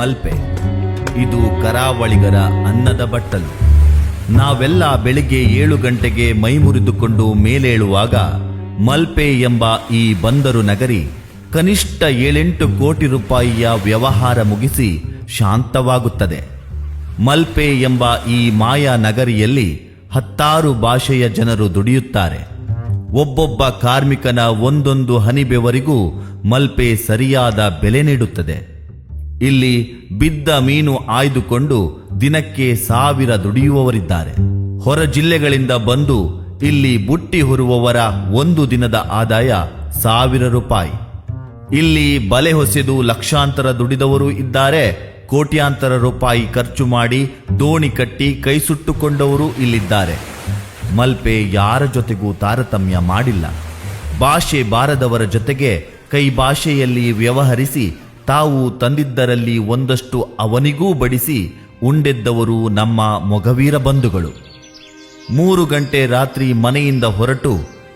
ಮಲ್ಪೆ. ಇದು ಕರಾವಳಿಗರ ಅನ್ನದ ಬಟ್ಟಲು. ನಾವೆಲ್ಲ ಬೆಳಿಗ್ಗೆ ಏಳು ಗಂಟೆಗೆ ಮೈ ಮುರಿದುಕೊಂಡು ಮೇಲೇಳುವಾಗ ಮಲ್ಪೆ ಎಂಬ ಈ ಬಂದರು ನಗರಿ ಕನಿಷ್ಠ ಏಳೆಂಟು ಕೋಟಿ ರೂಪಾಯಿಯ ವ್ಯವಹಾರ ಮುಗಿಸಿ ಶಾಂತವಾಗುತ್ತದೆ. ಮಲ್ಪೆ ಎಂಬ ಈ ಮಾಯಾ ನಗರಿಯಲ್ಲಿ ಹತ್ತಾರು ಭಾಷೆಯ ಜನರು ದುಡಿಯುತ್ತಾರೆ. ಒಬ್ಬೊಬ್ಬ ಕಾರ್ಮಿಕನ ಒಂದೊಂದು ಹನಿಬೆವರಿಗೂ ಮಲ್ಪೆ ಸರಿಯಾದ ಬೆಲೆ ನೀಡುತ್ತದೆ. ಇಲ್ಲಿ ಬಿದ್ದ ಮೀನು ಆಯ್ದುಕೊಂಡು ದಿನಕ್ಕೆ ಸಾವಿರ ದುಡಿಯುವವರಿದ್ದಾರೆ. ಹೊರ ಜಿಲ್ಲೆಗಳಿಂದ ಬಂದು ಇಲ್ಲಿ ಬುಟ್ಟಿ ಹೊರುವವರ ಒಂದು ದಿನದ ಆದಾಯ ಸಾವಿರ ರೂಪಾಯಿ. ಇಲ್ಲಿ ಬಲೆ ಹೊಸೆದು ಲಕ್ಷಾಂತರ ದುಡಿದವರು ಇದ್ದಾರೆ. ಕೋಟ್ಯಾಂತರ ರೂಪಾಯಿ ಖರ್ಚು ಮಾಡಿ ದೋಣಿ ಕಟ್ಟಿ ಕೈ ಸುಟ್ಟುಕೊಂಡವರು ಇಲ್ಲಿದ್ದಾರೆ. ಮಲ್ಪೆ ಯಾರ ಜೊತೆಗೂ ತಾರತಮ್ಯ ಮಾಡಿಲ್ಲ. ಭಾಷೆ ಬಾರದವರ ಜೊತೆಗೆ ಕೈ ಭಾಷೆಯಲ್ಲಿ ವ್ಯವಹರಿಸಿ ತಾವು ತಂದಿದ್ದರಲ್ಲಿ ಒಂದಷ್ಟು ಅವನಿಗೂ ಬಡಿಸಿ ಉಂಡೆದ್ದವರು ನಮ್ಮ ಮೊಗವೀರ ಬಂಧುಗಳು. ಮೂರು ಗಂಟೆ ರಾತ್ರಿ ಮನೆಯಿಂದ ಹೊರಟು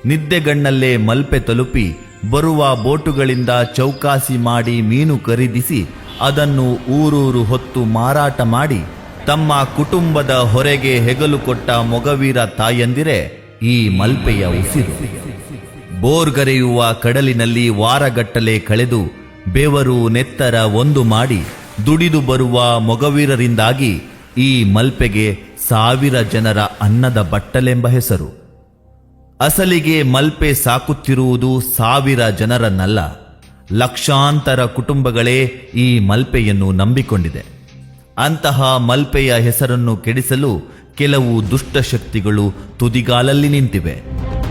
ನಿದ್ದೆಗಣ್ಣಲ್ಲೇ ಮಲ್ಪೆ ತಲುಪಿ ಬರುವ ಬೋಟುಗಳಿಂದ ಚೌಕಾಸಿ ಮಾಡಿ ಮೀನು ಖರೀದಿಸಿ ಅದನ್ನು ಊರೂರು ಹೊತ್ತು ಮಾರಾಟ ಮಾಡಿ ತಮ್ಮ ಕುಟುಂಬದ ಹೊರೆಗೆ ಹೆಗಲು ಕೊಟ್ಟ ಮೊಗವೀರ ತಾಯಂದಿರೆ ಈ ಮಲ್ಪೆಯ ಉಸಿರು. ಬೋರ್ಗರೆಯುವ ಕಡಲಿನಲ್ಲಿ ವಾರಗಟ್ಟಲೆ ಕಳೆದು ಬೆವರು ನೆತ್ತರ ಒಂದು ಮಾಡಿ ದುಡಿದು ಬರುವ ಮೊಗವೀರರಿಂದಾಗಿ ಈ ಮಲ್ಪೆಗೆ ಸಾವಿರ ಜನರ ಅನ್ನದ ಬಟ್ಟಲೆಂಬ ಹೆಸರು. ಅಸಲಿಗೆ ಮಲ್ಪೆ ಸಾಕುತ್ತಿರುವುದು ಸಾವಿರ ಜನರನ್ನಲ್ಲ, ಲಕ್ಷಾಂತರ ಕುಟುಂಬಗಳೇ ಈ ಮಲ್ಪೆಯನ್ನು ನಂಬಿಕೊಂಡಿದೆ. ಅಂತಹ ಮಲ್ಪೆಯ ಹೆಸರನ್ನು ಕೆಡಿಸಲು ಕೆಲವು ದುಷ್ಟಶಕ್ತಿಗಳು ತುದಿಗಾಲಲ್ಲಿ ನಿಂತಿವೆ.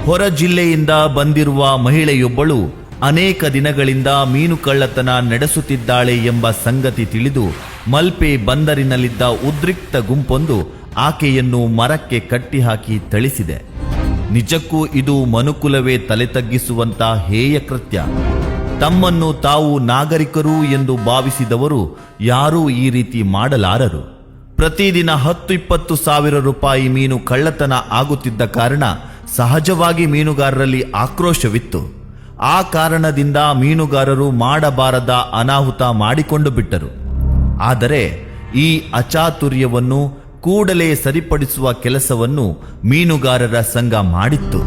ಹೊರ ಜಿಲ್ಲೆಯಿಂದ ಬಂದಿರುವ ಮಹಿಳೆಯೊಬ್ಬಳು ಅನೇಕ ದಿನಗಳಿಂದ ಮೀನು ಕಳ್ಳತನ ನಡೆಸುತ್ತಿದ್ದಾಳೆ ಎಂಬ ಸಂಗತಿ ತಿಳಿದು ಮಲ್ಪೆ ಬಂದರಿನಲ್ಲಿದ್ದ ಉದ್ರಿಕ್ತ ಗುಂಪೊಂದು ಆಕೆಯನ್ನು ಮರಕ್ಕೆ ಕಟ್ಟಿಹಾಕಿ ಥಳಿಸಿದೆ. ನಿಜಕ್ಕೂ ಇದು ಮನುಕುಲವೇ ತಲೆ ತಗ್ಗಿಸುವಂತ ಹೇಯ ಕೃತ್ಯ. ತಮ್ಮನ್ನು ತಾವು ನಾಗರಿಕರು ಎಂದು ಭಾವಿಸಿದವರು ಯಾರೂ ಈ ರೀತಿ ಮಾಡಲಾರರು. ಪ್ರತಿದಿನ ಹತ್ತು ಇಪ್ಪತ್ತು ಸಾವಿರ ರೂಪಾಯಿ ಮೀನು ಕಳ್ಳತನ ಆಗುತ್ತಿದ್ದ ಕಾರಣ ಸಹಜವಾಗಿ ಮೀನುಗಾರರಲ್ಲಿ ಆಕ್ರೋಶವಿತ್ತು. ಆ ಕಾರಣದಿಂದ ಮೀನುಗಾರರು ಮಾಡಬಾರದ ಅನಾಹುತ ಮಾಡಿಕೊಂಡು ಬಿಟ್ಟರು. ಆದರೆ ಈ ಅಚಾತುರ್ಯವನ್ನು ಕೂಡಲೇ ಸರಿಪಡಿಸುವ ಕೆಲಸವನ್ನು ಮೀನುಗಾರರ ಸಂಘ ಮಾಡಿತ್ತು.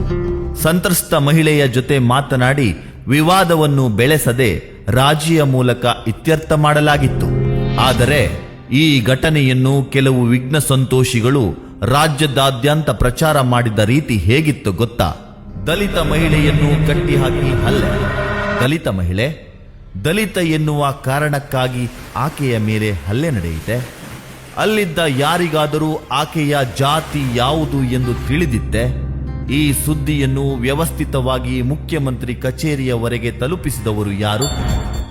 ಸಂತ್ರಸ್ತ ಮಹಿಳೆಯ ಜೊತೆ ಮಾತನಾಡಿ ವಿವಾದವನ್ನು ಬೆಳೆಸದೆ ರಾಜಿಯ ಮೂಲಕ ಇತ್ಯರ್ಥ ಮಾಡಲಾಗಿತ್ತು. ಆದರೆ ಈ ಘಟನೆಯನ್ನು ಕೆಲವು ವಿಘ್ನ ಸಂತೋಷಿಗಳು ರಾಜ್ಯದಾದ್ಯಂತ ಪ್ರಚಾರ ಮಾಡಿದ ರೀತಿ ಹೇಗಿತ್ತು ಗೊತ್ತಾ? ದಲಿತ ಮಹಿಳೆಯನ್ನು ಕಟ್ಟಿಹಾಕಿ ಹಲ್ಲೆ. ದಲಿತ ಮಹಿಳೆ, ದಲಿತ ಎನ್ನುವ ಕಾರಣಕ್ಕಾಗಿ ಆಕೆಯ ಮೇಲೆ ಹಲ್ಲೆ ನಡೆಯಿತೆ. ಅಲ್ಲಿದ್ದ ಯಾರಿಗಾದರೂ ಆಕೆಯ ಜಾತಿ ಯಾವುದು ಎಂದು ತಿಳಿದಿತ್ತೆ. ಈ ಸುದ್ದಿಯನ್ನು ವ್ಯವಸ್ಥಿತವಾಗಿ ಮುಖ್ಯಮಂತ್ರಿ ಕಚೇರಿಯವರೆಗೆ ತಲುಪಿಸಿದವರು ಯಾರು?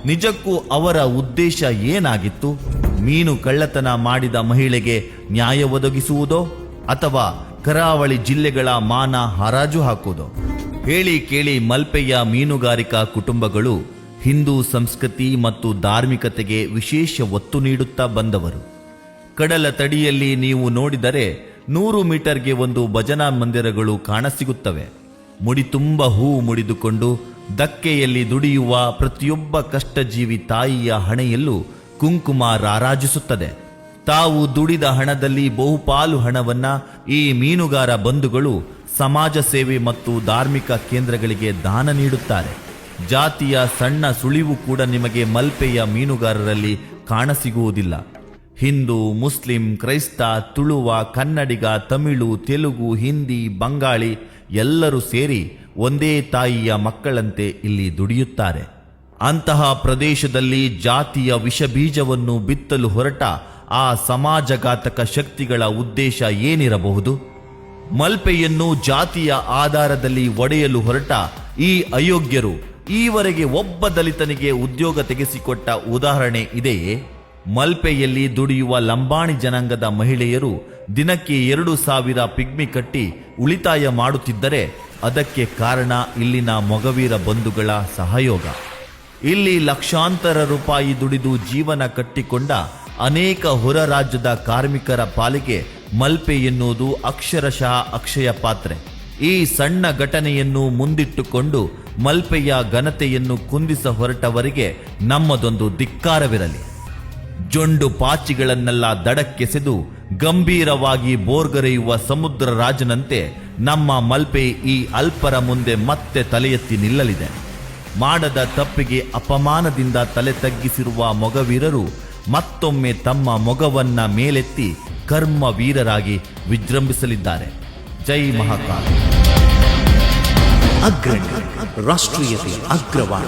ನಿಜಕ್ಕೂ ಅವರ ಉದ್ದೇಶ ಏನಾಗಿತ್ತು? ಮೀನು ಕಳ್ಳತನ ಮಾಡಿದ ಮಹಿಳೆಗೆ ನ್ಯಾಯ ಒದಗಿಸುವುದೋ ಅಥವಾ ಕರಾವಳಿ ಜಿಲ್ಲೆಗಳ ಮಾನ ಹರಾಜು ಹಾಕುವುದು. ಹೇಳಿ ಕೇಳಿ ಮಲ್ಪೆಯ ಮೀನುಗಾರಿಕಾ ಕುಟುಂಬಗಳು ಹಿಂದೂ ಸಂಸ್ಕೃತಿ ಮತ್ತು ಧಾರ್ಮಿಕತೆಗೆ ವಿಶೇಷ ಒತ್ತು ನೀಡುತ್ತಾ ಬಂದವರು. ಕಡಲ ತಡಿಯಲ್ಲಿ ನೀವು ನೋಡಿದರೆ ನೂರು ಮೀಟರ್ಗೆ ಒಂದು ಭಜನಾ ಮಂದಿರಗಳು ಕಾಣಸಿಗುತ್ತವೆ. ಮುಡಿ ತುಂಬ ಹೂ ಮುಡಿದುಕೊಂಡು ದಕ್ಕೆಯಲ್ಲಿ ದುಡಿಯುವ ಪ್ರತಿಯೊಬ್ಬ ಕಷ್ಟಜೀವಿ ತಾಯಿಯ ಹಣೆಯಲ್ಲೂ ಕುಂಕುಮ ರಾರಾಜಿಸುತ್ತದೆ. ತಾವು ದುಡಿದ ಹಣದಲ್ಲಿ ಬಹುಪಾಲು ಹಣವನ್ನ ಈ ಮೀನುಗಾರ ಬಂಧುಗಳು ಸಮಾಜ ಸೇವೆ ಮತ್ತು ಧಾರ್ಮಿಕ ಕೇಂದ್ರಗಳಿಗೆ ದಾನ ನೀಡುತ್ತಾರೆ. ಜಾತಿಯ ಸಣ್ಣ ಸುಳಿವು ಕೂಡ ನಿಮಗೆ ಮಲ್ಪೆಯ ಮೀನುಗಾರರಲ್ಲಿ ಕಾಣಸಿಗುವುದಿಲ್ಲ. ಹಿಂದೂ, ಮುಸ್ಲಿಂ, ಕ್ರೈಸ್ತ, ತುಳುವ, ಕನ್ನಡಿಗ, ತಮಿಳು, ತೆಲುಗು, ಹಿಂದಿ, ಬಂಗಾಳಿ ಎಲ್ಲರೂ ಸೇರಿ ಒಂದೇ ತಾಯಿಯ ಮಕ್ಕಳಂತೆ ಇಲ್ಲಿ ದುಡಿಯುತ್ತಾರೆ. ಅಂತಹ ಪ್ರದೇಶದಲ್ಲಿ ಜಾತಿಯ ವಿಷಬೀಜವನ್ನು ಬಿತ್ತಲು ಹೊರಟ ಆ ಸಮಾಜಘಾತಕ ಶಕ್ತಿಗಳ ಉದ್ದೇಶ ಏನಿರಬಹುದು? ಮಲ್ಪೆಯನ್ನು ಜಾತಿಯ ಆಧಾರದಲ್ಲಿ ಒಡೆಯಲು ಹೊರಟ ಈ ಅಯೋಗ್ಯರು ಈವರೆಗೆ ಒಬ್ಬ ದಲಿತನಿಗೆ ಉದ್ಯೋಗ ತೆಗೆಸಿಕೊಟ್ಟ ಉದಾಹರಣೆ ಇದೆಯೇ? ಮಲ್ಪೆಯಲ್ಲಿ ದುಡಿಯುವ ಲಂಬಾಣಿ ಜನಾಂಗದ ಮಹಿಳೆಯರು ದಿನಕ್ಕೆ ಎರಡು ಸಾವಿರ ಪಿಗ್ಮಿ ಕಟ್ಟಿ ಉಳಿತಾಯ ಮಾಡುತ್ತಿದ್ದರೆ ಅದಕ್ಕೆ ಕಾರಣ ಇಲ್ಲಿನ ಮೊಗವೀರ ಬಂಧುಗಳ ಸಹಯೋಗ. ಇಲ್ಲಿ ಲಕ್ಷಾಂತರ ರೂಪಾಯಿ ದುಡಿದು ಜೀವನ ಕಟ್ಟಿಕೊಂಡ ಅನೇಕ ಹೊರ ರಾಜ್ಯದ ಕಾರ್ಮಿಕರ ಪಾಲಿಗೆ ಮಲ್ಪೆ ಎನ್ನುವುದು ಅಕ್ಷರಶಃ ಅಕ್ಷಯ ಪಾತ್ರೆ. ಈ ಸಣ್ಣ ಘಟನೆಯನ್ನು ಮುಂದಿಟ್ಟುಕೊಂಡು ಮಲ್ಪೆಯ ಘನತೆಯನ್ನು ಕುಂದಿಸ ಹೊರಟವರಿಗೆ ನಮ್ಮದೊಂದು ಧಿಕ್ಕಾರವಿರಲಿ. ಜೊಂಡು ಪಾಚಿಗಳನ್ನೆಲ್ಲ ದಡಕ್ಕೆಸೆದು ಗಂಭೀರವಾಗಿ ಬೋರ್ಗರೆಯುವ ಸಮುದ್ರ ರಾಜನಂತೆ ನಮ್ಮ ಮಲ್ಪೆ ಈ ಅಲ್ಪರ ಮುಂದೆ ಮತ್ತೆ ತಲೆಯೆತ್ತಿ ನಿಲ್ಲಲಿದೆ. ಮಾಡದ ತಪ್ಪಿಗೆ ಅಪಮಾನದಿಂದ ತಲೆ ತಗ್ಗಿಸಿರುವ ಮೊಗವೀರರು ಮತ್ತೊಮ್ಮೆ ತಮ್ಮ ಮೊಗವನ್ನ ಮೇಲೆತ್ತಿ ಕರ್ಮ ವೀರರಾಗಿ ವಿಜೃಂಭಿಸಲಿದ್ದಾರೆ. ಜೈ ಮಹಾಕಾಲ. ಅಗ್ರಣಿ ರಾಷ್ಟ್ರೀಯತೆ ಅಗ್ರವಾಣ